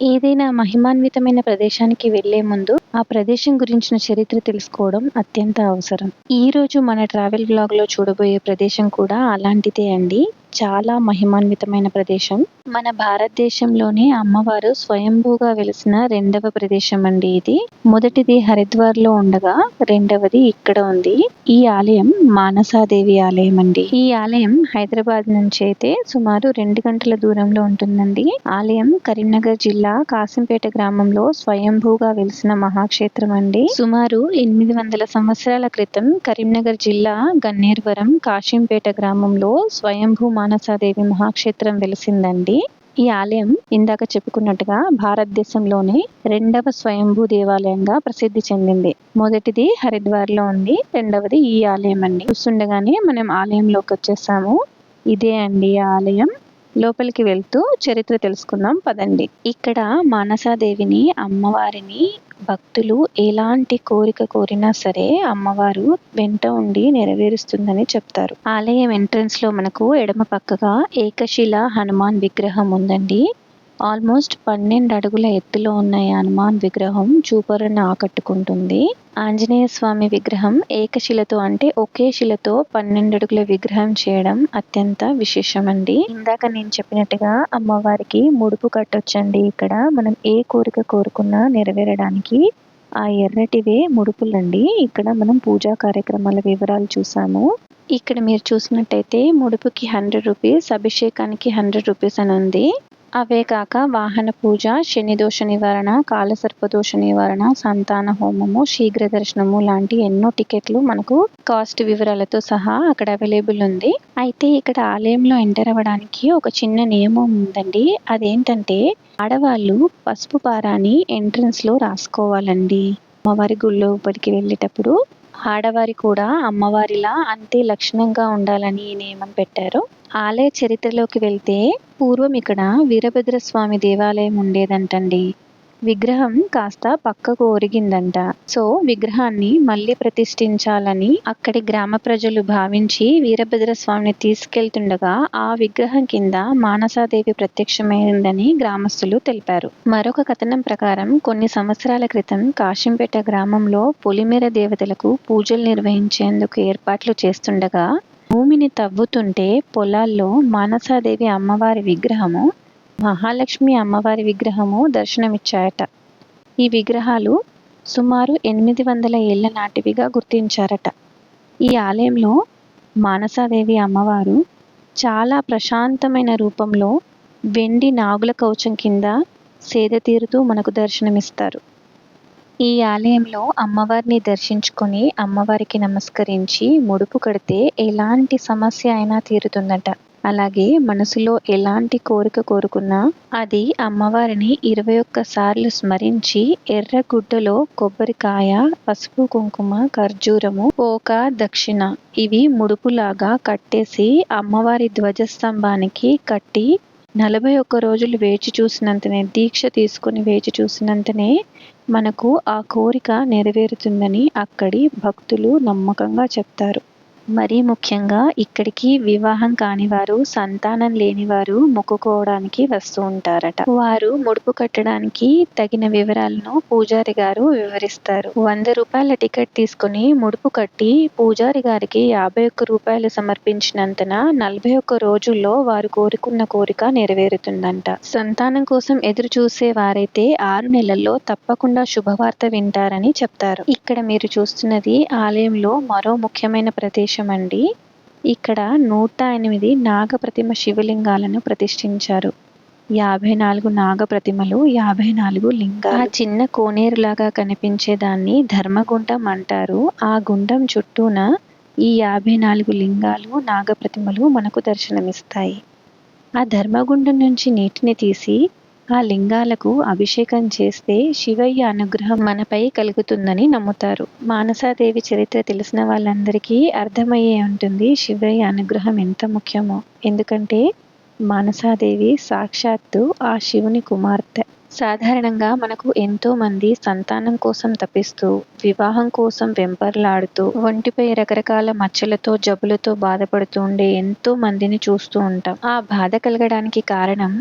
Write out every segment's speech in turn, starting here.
ఏదైనా మహిమాన్వితమైన ప్రదేశానికి వెళ్ళే ముందు ఆ ప్రదేశం గురించిన చరిత్ర తెలుసుకోవడం అత్యంత అవసరం. ఈ రోజు మన ట్రావెల్ బ్లాగ్లో చూడబోయే ప్రదేశం కూడా అలాంటిదే అండి. చాలా మహిమాన్వితమైన ప్రదేశం. మన భారతదేశంలోనే అమ్మవారు స్వయంభూగా వెలిసిన రెండవ ప్రదేశం అండి ఇది. మొదటిది హరిద్వార్లో ఉండగా రెండవది ఇక్కడ ఉంది. ఈ ఆలయం మానసాదేవి ఆలయం అండి. ఈ ఆలయం హైదరాబాద్ నుంచి అయితే సుమారు రెండు గంటల దూరంలో ఉంటుందండి. ఆలయం కరీంనగర్ జిల్లా కాసింపేట గ్రామంలో స్వయంభూగా వెలిసిన మహాక్షేత్రం అండి. సుమారు ఎనిమిది వందల సంవత్సరాల క్రితం కరీంనగర్ జిల్లా గన్నేరువరం కాశింపేట గ్రామంలో స్వయంభూ మానసాదేవి మహాక్షేత్రం వెలిసిందండి. ఈ ఆలయం ఇందాక చెప్పుకున్నట్టుగా భారతదేశంలోనే రెండవ స్వయంభూ దేవాలయంగా ప్రసిద్ధి చెందింది. మొదటిది హరిద్వార్లో ఉంది రెండవది ఈ ఆలయం అండి చూస్తుండగానే మనం ఆలయంలోకి వచ్చేసాము. ఇదే అండి ఆలయం. లోపలికి వెళ్తూ చరిత్ర తెలుసుకుందాం పదండి. ఇక్కడ మానసాదేవిని అమ్మవారిని భక్తులు ఎలాంటి కోరిక కోరినా సరే అమ్మవారు వెంట ఉండి నెరవేరుస్తుందని చెప్తారు. ఆలయం ఎంట్రన్స్లో మనకు ఎడమ పక్కగా ఏకశిల హనుమాన్ విగ్రహం ఉందండి. ఆల్మోస్ట్ పన్నెండు అడుగుల ఎత్తులో ఉన్న ఈ హనుమాన్ విగ్రహం చూపరుని ఆకట్టుకుంటుంది. ఆంజనేయ స్వామి విగ్రహం ఏకశిలతో అంటే ఒకే శిలతో పన్నెండు అడుగుల విగ్రహం చేయడం అత్యంత విశేషం అండి ఇందాక నేను చెప్పినట్టుగా అమ్మవారికి ముడుపు కట్టొచ్చండి. ఇక్కడ మనం ఏ కోరిక కోరుకున్నా నెరవేరడానికి ఆ ఎర్రటివే ముడుపులండి. ఇక్కడ మనం పూజా కార్యక్రమాల వివరాలు చూసాము. ఇక్కడ మీరు చూసినట్టయితే ముడుపుకి హండ్రెడ్ రూపీస్ అభిషేకానికి హండ్రెడ్ రూపీస్ అని ఉంది. అవే కాక వాహన పూజ శని దోష నివారణ కాలసర్పదోష నివారణ సంతాన హోమము శీఘ్ర దర్శనము లాంటి ఎన్నో టికెట్లు మనకు కాస్ట్ వివరాలతో సహా అక్కడ అవైలబుల్ ఉంది. అయితే ఇక్కడ ఆలయంలో ఎంటర్ అవ్వడానికి ఒక చిన్న నియమం ఉందండి. అదేంటంటే ఆడవాళ్ళు పసుపు పారాని ఎంట్రన్స్లో రాసుకోవాలండి. అమ్మవారి గుళ్ళో ఇప్పటికి వెళ్ళేటప్పుడు ఆడవారి కూడా అమ్మవారిలా అంతే లక్షణంగా ఉండాలని ఈ నియమం పెట్టారు. ఆలయ చరిత్రలోకి వెళ్తే పూర్వం ఇక్కడ వీరభద్రస్వామి దేవాలయం ఉండేదంటండి. విగ్రహం కాస్త పక్కకు ఒరిగిందంట. సో విగ్రహాన్ని మళ్ళీ ప్రతిష్ఠించాలని అక్కడి గ్రామ ప్రజలు భావించి వీరభద్రస్వామిని తీసుకెళ్తుండగా ఆ విగ్రహం కింద మానసాదేవి ప్రత్యక్షమైందని గ్రామస్తులు తెలిపారు. మరొక కథనం ప్రకారం కొన్ని సంవత్సరాల క్రితం కాశింపేట గ్రామంలో పొలిమేర దేవతలకు పూజలు నిర్వహించేందుకు ఏర్పాట్లు చేస్తుండగా భూమిని తవ్వుతుంటే పొలాల్లో మానసాదేవి అమ్మవారి విగ్రహము మహాలక్ష్మి అమ్మవారి విగ్రహము దర్శనమిచ్చాయట. ఈ విగ్రహాలు సుమారు ఎనిమిది వందల ఏళ్ళ నాటివిగా గుర్తించారట. ఈ ఆలయంలో మానసాదేవి అమ్మవారు చాలా ప్రశాంతమైన రూపంలో వెండి నాగుల కవచం కింద సేద తీరుతూ మనకు దర్శనమిస్తారు. ఈ ఆలయంలో అమ్మవారిని దర్శించుకొని అమ్మవారికి నమస్కరించి ముడుపు కడితే ఎలాంటి సమస్య అయినా తీరుతుందట. అలాగే మనసులో ఎలాంటి కోరిక కోరుకున్నా అది అమ్మవారిని ఇరవై ఒక్క సార్లు స్మరించి ఎర్ర గుడ్డలో కొబ్బరికాయ పసుపు కుంకుమ ఖర్జూరము పోక దక్షిణ ఇవి ముడుపులాగా కట్టేసి అమ్మవారి ధ్వజస్తంభానికి కట్టి నలభై ఒక్క రోజులు వేచి చూసినంతనే దీక్ష తీసుకుని వేచి చూసినంతనే మనకు ఆ కోరిక నెరవేరుతుందని అక్కడి భక్తులు నమ్మకంగా చెప్తారు. మరీ ముఖ్యంగా ఇక్కడికి వివాహం కాని వారు సంతానం లేని వారు మొక్కుకోవడానికి వస్తూ ఉంటారట. వారు ముడుపు కట్టడానికి తగిన వివరాలను పూజారి గారు వివరిస్తారు. వంద రూపాయల టికెట్ తీసుకుని ముడుపు కట్టి పూజారి గారికి యాభై ఒక్క రూపాయలు సమర్పించినంతన నలభై ఒక్క రోజుల్లో వారు కోరుకున్న కోరిక నెరవేరుతుందంట. సంతానం కోసం ఎదురు చూసే వారైతే ఆరు నెలల్లో తప్పకుండా శుభవార్త వింటారని చెప్తారు. ఇక్కడ మీరు చూస్తున్నది ఆలయంలో మరో ముఖ్యమైన ప్రదేశం అండి ఇక్కడ నూట ఎనిమిది నాగప్రతిమ శివలింగాలను ప్రతిష్ఠించారు. యాభై నాలుగు నాగ ప్రతిమలు యాభై నాలుగు లింగాలు. ఆ చిన్న కోనేరులాగా కనిపించే దాన్ని ధర్మగుండం అంటారు. ఆ గుండం చుట్టూన ఈ యాభై నాలుగు లింగాలు నాగప్రతిమలు మనకు దర్శనమిస్తాయి. ఆ ధర్మగుండం నుంచి నీటిని తీసి ఆ లింగాలకు అభిషేకం చేస్తే శివయ్య అనుగ్రహం మనపై కలుగుతుందని నమ్ముతారు. మానసాదేవి చరిత్ర తెలిసిన వాళ్ళందరికీ అర్థమయ్యే ఉంటుంది శివయ్య అనుగ్రహం ఎంత ముఖ్యమో. ఎందుకంటే మానసాదేవి సాక్షాత్తు ఆ శివుని కుమార్తె. సాధారణంగా మనకు ఎంతో మంది సంతానం కోసం తప్పిస్తూ వివాహం కోసం వెంపర్లాడుతూ ఒంటిపై రకరకాల మచ్చలతో జబ్బులతో బాధపడుతూ ఉండే ఎంతో మందిని చూస్తూ ఉంటాం. ఆ బాధ కలగడానికి కారణం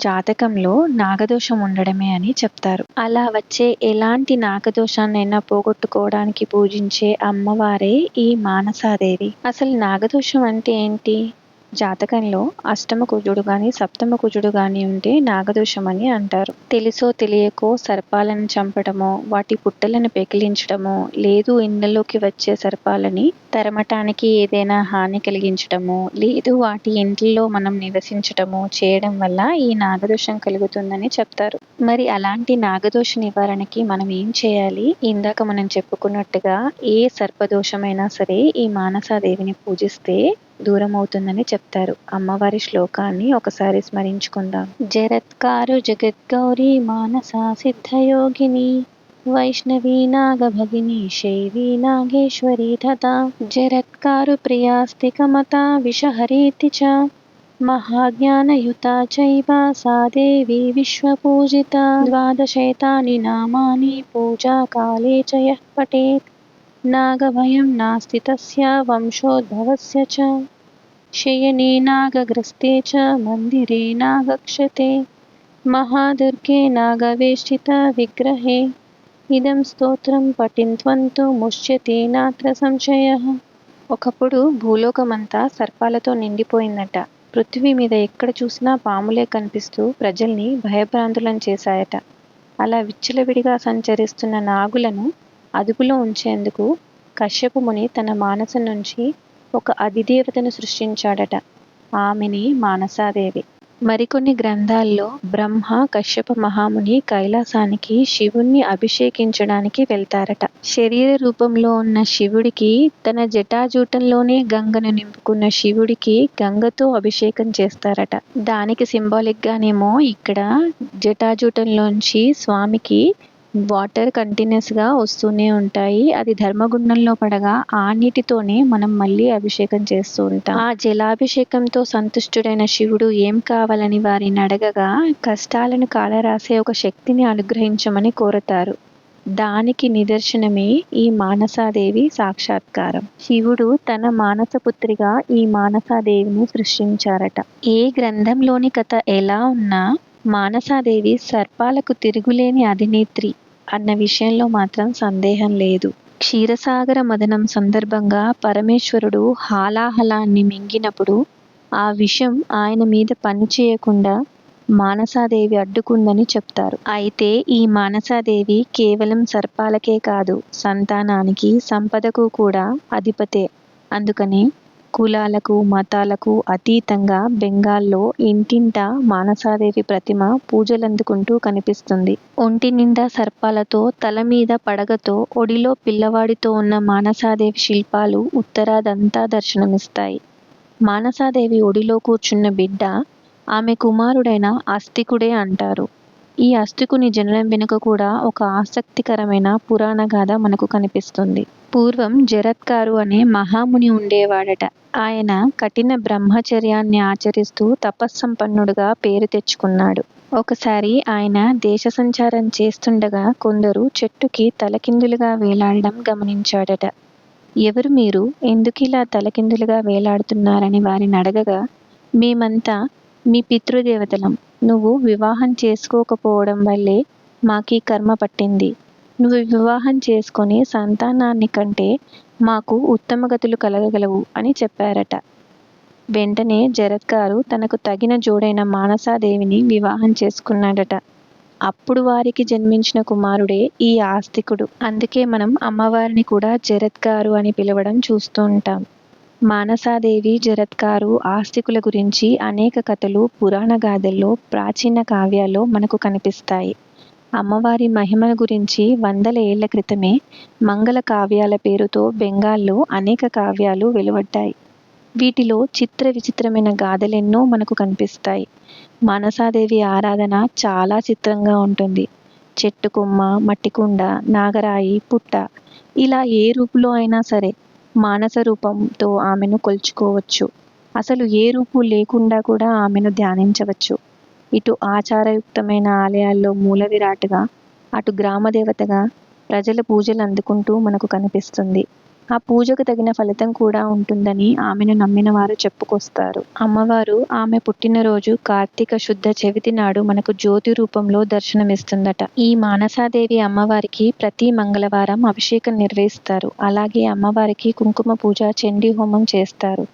జాతకంలో నాగదోషం ఉండడమే అని చెప్తారు. అలా వచ్చే ఎలాంటి నాగదోషాన్నైనా పోగొట్టుకోవడానికి పూజించే అమ్మవారే ఈ మానసాదేవి. అసలు నాగదోషం అంటే ఏంటి? జాతకంలో అష్టమ కుజుడు గాని సప్తమ కుజుడు గాని ఉంటే నాగదోషం అని అంటారు. తెలుసో తెలియకో సర్పాలను చంపడమో వాటి పుట్టలను పెకిలించడమో లేదు ఇండ్లలోకి వచ్చే సర్పాలని తరమటానికి ఏదైనా హాని కలిగించడమో లేదు వాటి ఇంట్లో మనం నివసించడమో చేయడం వల్ల ఈ నాగదోషం కలుగుతుందని చెప్తారు. మరి అలాంటి నాగదోష నివారణకి మనం ఏం చేయాలి? ఇందాక మనం చెప్పుకున్నట్టుగా ఏ సర్పదోషమైనా సరే ఈ మానసాదేవిని పూజిస్తే దూరం అవుతుందని చెప్తారు అమ్మవారి శ్లోకాన్ని ఒకసారి స్మరించుకుందాం జరత్కారు జగద్గౌరి మానసా సిద్ధయోగిని వైష్ణవీ నాగభగిని శైవీ నాగేశ్వరీ తథా జరత్కారు ప్రియాస్తికమత విషహరీతి చ महाज्ञानयुता चैव सा देवी विश्वपूजिता द्वादशैतानि नामानि पूजाकाले च यः पठेत् नागभयं नास्ति तस्य वंशोद्भवस्य च शयने नागग्रस्ते च मन्दिरे नागक्षते महादुर्गे नागवेष्टितविग्रहे ఇదం స్తోత్రం పఠింత్వంతు ముష్యతే నాత్ర సంశయ ఒకప్పుడు భూలోకమంతా సర్పాలతో నిండిపోయిందట పృథ్వీ మీద ఎక్కడ చూసినా పాములే కనిపిస్తూ ప్రజల్ని భయభ్రాంతులను చేశాయట అలా విచ్చలవిడిగా సంచరిస్తున్న నాగులను అదుపులో ఉంచేందుకు కశ్యప ముని తన మానసం నుంచి ఒక అధిదేవతను సృష్టించాడట ఆమెని మానసాదేవి. మరికొన్ని గ్రంథాల్లో బ్రహ్మ కశ్యప మహాముని కైలాసానికి శివుణ్ణి అభిషేకించడానికి వెళ్తారట. శరీర రూపంలో ఉన్న శివుడికి తన జటాజూటంలోనే గంగను నింపుకున్న శివుడికి గంగతో అభిషేకం చేస్తారట. దానికి సింబాలిక్ గానేమో ఇక్కడ జటాజూటంలోంచి స్వామికి వాటర్ కంటిన్యూస్గా వస్తూనే ఉంటాయి. అది ధర్మగుండంలో పడగా ఆ నీటితోనే మనం మళ్ళీ అభిషేకం చేస్తూ ఉంటాం. ఆ జలాభిషేకంతో సంతుష్టుడైన శివుడు ఏం కావాలని వారిని అడగగా కష్టాలను కాలరాసే ఒక శక్తిని అనుగ్రహించమని కోరతారు. దానికి నిదర్శనమే ఈ మానసాదేవి సాక్షాత్కారం. శివుడు తన మానసపుత్రిగా ఈ మానసాదేవిని సృష్టించారట. ఏ గ్రంథంలోని కథ ఎలా ఉన్నా మానసాదేవి సర్పాలకు తిరుగులేని అధినేత్రి. అన్న విషయంలో మాత్రం సందేహం లేదు. క్షీరసాగర మదనం సందర్భంగా పరమేశ్వరుడు హాలాహలాన్ని మింగినప్పుడు ఆ విషం ఆయన మీద పనిచేయకుండా మానసాదేవి అడ్డుకుందని చెప్తారు. అయితే ఈ మానసాదేవి కేవలం సర్పాలకే కాదు సంతానానికి సంపదకు కూడా అధిపతే. అందుకని కులాలకు మతాలకు అతీతంగా బెంగాల్లో ఇంటింట మానసాదేవి ప్రతిమ పూజలందుకుంటూ కనిపిస్తుంది. ఒంటి నిండా సర్పాలతో తల మీద పడగతో ఒడిలో పిల్లవాడితో ఉన్న మానసాదేవి శిల్పాలు ఉత్తరాదంతా దర్శనమిస్తాయి. మానసాదేవి ఒడిలో కూర్చున్న బిడ్డ ఆమె కుమారుడైన అస్తికుడే అంటారు. ఈ అస్తికుని జననం వెనుక కూడా ఒక ఆసక్తికరమైన పురాణ గాథ మనకు కనిపిస్తుంది. పూర్వం జరత్కారు అనే మహాముని ఉండేవాడట. ఆయన కఠిన బ్రహ్మచర్యాన్ని ఆచరిస్తూ తపస్సంపన్నుడుగా పేరు తెచ్చుకున్నాడు. ఒకసారి ఆయన దేశ సంచారం చేస్తుండగా కొందరు చెట్టుకి తలకిందులుగా వేలాడడం గమనించాడట. ఎవరు మీరు? ఎందుకిలా తలకిందులుగా వేలాడుతున్నారని వారిని అడగగా మేమంతా మీ పితృదేవతలం. నువ్వు వివాహం చేసుకోకపోవడం వల్లే మాకీ కర్మ పట్టింది. నువ్వు వివాహం చేసుకొని సంతానాన్ని కంటే మాకు ఉత్తమ గతులు కలగగలవు అని చెప్పారట. వెంటనే జరత్కారు తనకు తగిన జోడైన మానసాదేవిని వివాహం చేసుకున్నాడట. అప్పుడు వారికి జన్మించిన కుమారుడే ఈ ఆస్తికుడు. అందుకే మనం అమ్మవారిని కూడా జరత్కారు అని పిలవడం చూస్తూ ఉంటాం. మానసాదేవి జరత్కారు ఆస్తికుల గురించి అనేక కథలు పురాణ గాథల్లో ప్రాచీన కావ్యాల్లో మనకు కనిపిస్తాయి. అమ్మవారి మహిమల గురించి వందల ఏళ్ళ క్రితమే మంగళ కావ్యాల పేరుతో బెంగాల్లో అనేక కావ్యాలు వెలువడ్డాయి. వీటిలో చిత్ర విచిత్రమైన గాథలెన్నో మనకు కనిపిస్తాయి. మానసాదేవి ఆరాధన చాలా చిత్రంగా ఉంటుంది. చెట్టు కొమ్మ మట్టి కుండ నాగరాయి పుట్ట ఇలా ఏ రూపులో అయినా సరే మానస రూపంతో ఆమెను కొలుచుకోవచ్చు. అసలు ఏ రూపు లేకుండా కూడా ఆమెను ధ్యానించవచ్చు. ఇటు ఆచారయుక్తమైన ఆలయాల్లో మూల విరాట్గా అటు గ్రామ దేవతగా ప్రజల పూజలు అందుకుంటూ మనకు కనిపిస్తుంది. ఆ పూజకు తగిన ఫలితం కూడా ఉంటుందని ఆమెను నమ్మిన వారు చెప్పుకొస్తారు. అమ్మవారు ఆమె పుట్టినరోజు కార్తీక శుద్ధ చవితి నాడు మనకు జ్యోతి రూపంలో దర్శనమిస్తుందట. ఈ మానసాదేవి అమ్మవారికి ప్రతి మంగళవారం అభిషేకం నిర్వహిస్తారు. అలాగే అమ్మవారికి కుంకుమ పూజ చండీ హోమం చేస్తారు.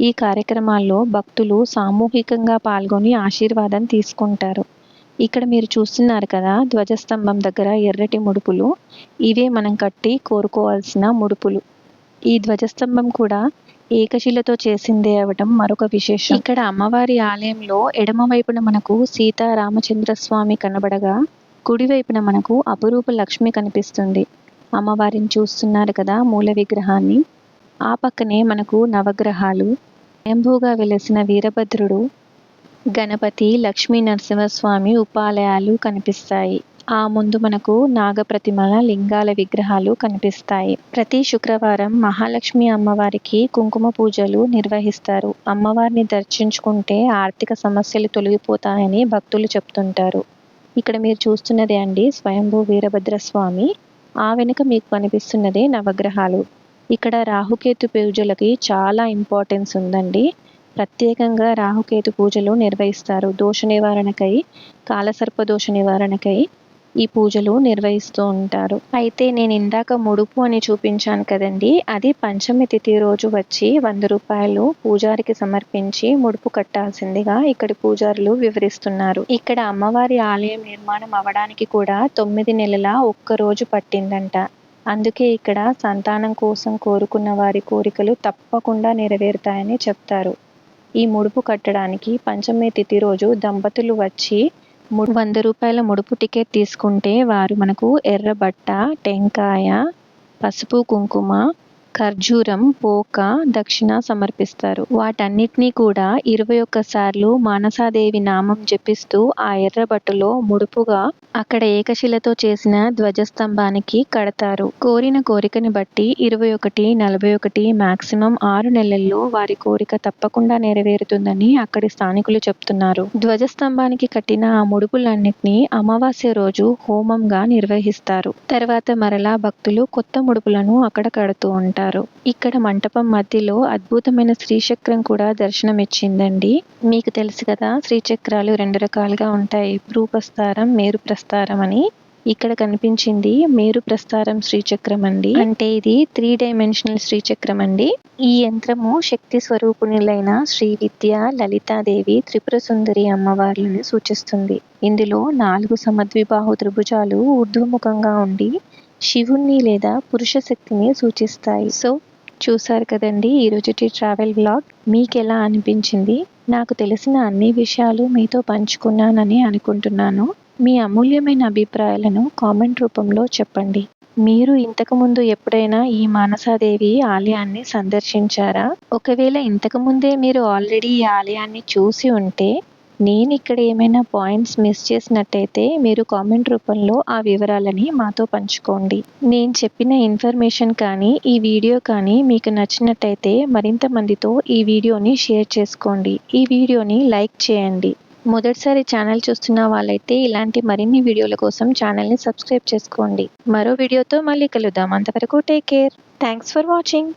ఈ కార్యక్రమాల్లో భక్తులు సామూహికంగా పాల్గొని ఆశీర్వాదం తీసుకుంటారు. ఇక్కడ మీరు చూస్తున్నారు కదా ధ్వజస్తంభం దగ్గర ఎర్రటి ముడుపులు. ఇవే మనం కట్టి కోరుకోవాల్సిన ముడుపులు. ఈ ధ్వజస్తంభం కూడా ఏకశిలతో చేసిందే అవటం మరొక విశేషం. ఇక్కడ అమ్మవారి ఆలయంలో ఎడమ వైపున మనకు సీతారామచంద్ర స్వామి కనబడగా కుడివైపున మనకు అపురూప లక్ష్మి కనిపిస్తుంది. అమ్మవారిని చూస్తున్నారు కదా మూల విగ్రహాన్ని. ఆ పక్కనే మనకు నవగ్రహాలు. స్వయంభూగా వెలసిన వీరభద్రుడు గణపతి లక్ష్మీ నరసింహస్వామి ఉపాలయాలు కనిపిస్తాయి. ఆ ముందు మనకు నాగప్రతిమల లింగాల విగ్రహాలు కనిపిస్తాయి. ప్రతి శుక్రవారం మహాలక్ష్మి అమ్మవారికి కుంకుమ పూజలు నిర్వహిస్తారు. అమ్మవారిని దర్శించుకుంటే ఆర్థిక సమస్యలు తొలగిపోతాయని భక్తులు చెప్తుంటారు. ఇక్కడ మీరు చూస్తున్నదే అండి స్వయంభూ వీరభద్ర స్వామి ఆ వెనుక మీకు కనిపిస్తున్నదే నవగ్రహాలు. ఇక్కడ రాహుకేతు పూజలకి చాలా ఇంపార్టెన్స్ ఉందండి. ప్రత్యేకంగా రాహుకేతు పూజలు నిర్వహిస్తారు. దోష నివారణకై కాలసర్ప దోష నివారణకై. ఈ పూజలు నిర్వహిస్తూ ఉంటారు. అయితే నేను ఇందాక ముడుపు అని చూపించాను కదండి. అది పంచమి తిథి రోజు వచ్చి వంద రూపాయలు పూజారికి సమర్పించి ముడుపు కట్టాల్సిందిగా ఇక్కడి పూజారులు వివరిస్తున్నారు. ఇక్కడ అమ్మవారి ఆలయం నిర్మాణం అవడానికి కూడా తొమ్మిది నెలల ఒక్క రోజు పట్టిందంట. అందుకే ఇక్కడ సంతానం కోసం కోరుకున్న వారి కోరికలు తప్పకుండా నెరవేరుతాయని చెప్తారు. ఈ ముడుపు కట్టడానికి పంచమి తిథి రోజు దంపతులు వచ్చి వంద రూపాయల ముడుపు టికెట్ తీసుకుంటే వారు మనకు ఎర్ర బట్ట టెంకాయ పసుపు కుంకుమ ఖర్జూరం పోక దక్షిణ సమర్పిస్తారు. వాటన్నిటినీ కూడా ఇరవై ఒక్కసార్లు మానసాదేవి నామం జపిస్తూ ఆ ఎర్ర బట్టలో ముడుపుగా అక్కడ ఏకశిలతో చేసిన ధ్వజస్తంభానికి కడతారు. కోరిన కోరికని బట్టి ఇరవై ఒకటి నలభై ఒకటి మాక్సిమం ఆరు నెలల్లో వారి కోరిక తప్పకుండా నెరవేరుతుందని అక్కడి స్థానికులు చెప్తున్నారు. ధ్వజస్తంభానికి కట్టిన ఆ ముడుపులన్నిటినీ అమావాస్య రోజు హోమంగా నిర్వహిస్తారు. తర్వాత మరలా భక్తులు కొత్త ముడుపులను అక్కడ కడుతూ ఉంటారు. ఇక్కడ మంటపం మధ్యలో అద్భుతమైన శ్రీచక్రం కూడా దర్శనమిచ్చిందండి. మీకు తెలుసు కదా శ్రీచక్రాలు రెండు రకాలుగా ఉంటాయి. భ్రూప్రస్తారం మేరు ప్రస్తారం అని. ఇక్కడ కనిపించింది మేరు ప్రస్తారం శ్రీచక్రం అండి. అంటే ఇది త్రీ డైమెన్షనల్ శ్రీచక్రం అండి. ఈ యంత్రము శక్తి స్వరూపుణులైన శ్రీ విద్య లలితాదేవి త్రిపుర సుందరి అమ్మవార్లను సూచిస్తుంది. ఇందులో నాలుగు సమద్విబాహు త్రిభుజాలు ఊర్ధ్వముఖంగా ఉండి శివుణ్ణి లేదా పురుష శక్తిని సూచిస్తాయి. సో చూసారు కదండి ఈరోజుటి ట్రావెల్ బ్లాగ్ మీకు ఎలా అనిపించింది? నాకు తెలిసిన అన్ని విషయాలు మీతో పంచుకున్నానని అనుకుంటున్నాను. మీ అమూల్యమైన అభిప్రాయాలను కామెంట్ రూపంలో చెప్పండి. మీరు ఇంతకుముందు ఎప్పుడైనా ఈ మానసాదేవి ఆలయాన్ని సందర్శించారా? ఒకవేళ ఇంతకుముందే మీరు ఆల్రెడీ ఈ ఆలయాన్ని చూసి ఉంటే నేను ఇక్కడ ఏమైనా పాయింట్స్ మిస్ చేసినట్టయితే మీరు కామెంట్ రూపంలో ఆ వివరాలని మాతో పంచుకోండి. నేను చెప్పిన ఇన్ఫర్మేషన్ కానీ ఈ వీడియో కానీ మీకు నచ్చినట్టయితే మరింత మందితో ఈ వీడియోని షేర్ చేసుకోండి. ఈ వీడియోని లైక్ చేయండి. మొదటిసారి ఛానల్ చూస్తున్న వాళ్ళైతే ఇలాంటి మరిన్ని వీడియోల కోసం ఛానల్ని సబ్స్క్రైబ్ చేసుకోండి. మరో వీడియోతో మళ్ళీ కలుద్దాం. అంతవరకు take care. Thanks for watching.